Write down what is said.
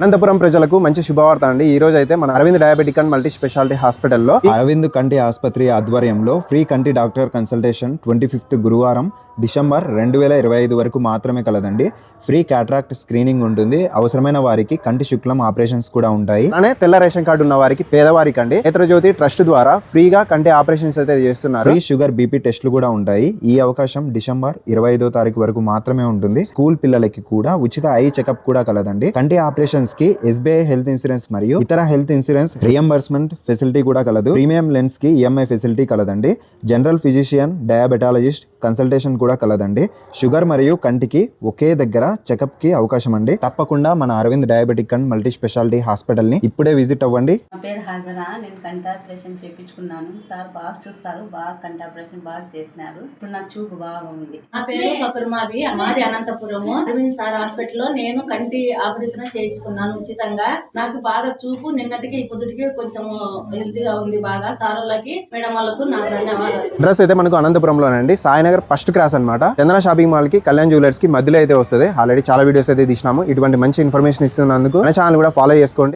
అనంతపురం ప్రజలకు మంచి శుభవార్త అండి. ఈ రోజు అయితే మన Aravind diabetic and multi speciality హాస్పిటల్లో అరవింద్ కంటి ఆసుపత్రి ఆధ్వర్యంలో ఫ్రీ కంటి డాక్టర్ కన్సల్టేషన్ ట్వంటీ ఫిఫ్త్ గురువారం డిసెంబర్ రెండు వేల ఇరవై ఐదు వరకు మాత్రమే కలదండి. ఫ్రీ క్యాట్రాక్ట్ స్క్రీనింగ్ ఉంటుంది. అవసరమైన వారికి కంటి శుక్లం ఆపరేషన్స్ కూడా ఉంటాయి. అలానే తెల్ల రేషన్ కార్డు ఉన్న వారికి పేదవారికి అండి. నేత్రజ్యోతి ట్రస్ట్ ద్వారా ఫ్రీగా కంటి ఆపరేషన్స్ అయితే చేస్తున్నారు. ఫ్రీ షుగర్ బీపీ టెస్ట్లు కూడా ఉంటాయి. ఈ అవకాశం డిసెంబర్ ఇరవై ఐదో తారీఖు వరకు మాత్రమే ఉంటుంది. స్కూల్ పిల్లలకి కూడా ఉచిత ఐ చెకప్ కూడా కలదండి. కంటి ఆపరేషన్స్కి ఎస్బీఐ హెల్త్ ఇన్సూరెన్స్ మరియు ఇతర హెల్త్ ఇన్సూరెన్స్ రియంబర్స్మెంట్ ఫెసిలిటీ కూడా కలదు. ప్రీమియం లెన్స్కి ఈఎంఐ ఫెసిలిటీ కలదండి. జనరల్ ఫిజిషియన్ డయాబెటాలజిస్ట్ కన్సల్టేషన్ కూడా కలదండి. షుగర్ మరియు కంటికి ఒకే దగ్గర చెకప్కి అవకాశం అండి తప్పకుండా మన Aravind diabetic and multi speciality హాస్పిటల్ని ఇప్పుడే విజిట్ అవ్వండి. నా పేరు హాజరా. నేను కంటి ఆపరేషన్ చేయించుకున్నాను సార్ బాగా చూస్తారు. బాగా కంటి ఆపరేషన్ బాగా చేసినారు. ఇప్పుడు నాకు చూపు బాగా ఉంది. నా పేరు పకురుమావి మాది అనంతపురము. అరవింద్ సార్ హాస్పిటల్లో నేను కంటి ఆపరేషన్ చేయించుకున్నాను ఉచితంగా. నాకు బాగా చూపు నిన్నటికి పొద్దుటికి కొంచెం హెల్తీగా ఉంది బాగా. సార్ వాళ్ళకి మేడం వాళ్ళకు నా ధన్యవాదాలు. అడ్రస్ అయితే మనకు అనంతపురంలోనండి. సాయినగర్ ఫస్ట్ క్రాస్ అన్నమాట. చందన షాపింగ్ మాల్కి కళ్యాణ్ జ్యువెలర్స్కి మధ్యలో అయితే వస్తుంది. ఆల్రెడీ చాలా వీడియోస్ అయితే తీసినాము. ఇటువంటి మంచి ఇన్ఫర్మేషన్ ఇస్తున్నందుకు మన ఛానల్ కూడా ఫాలో చేసుకోండి.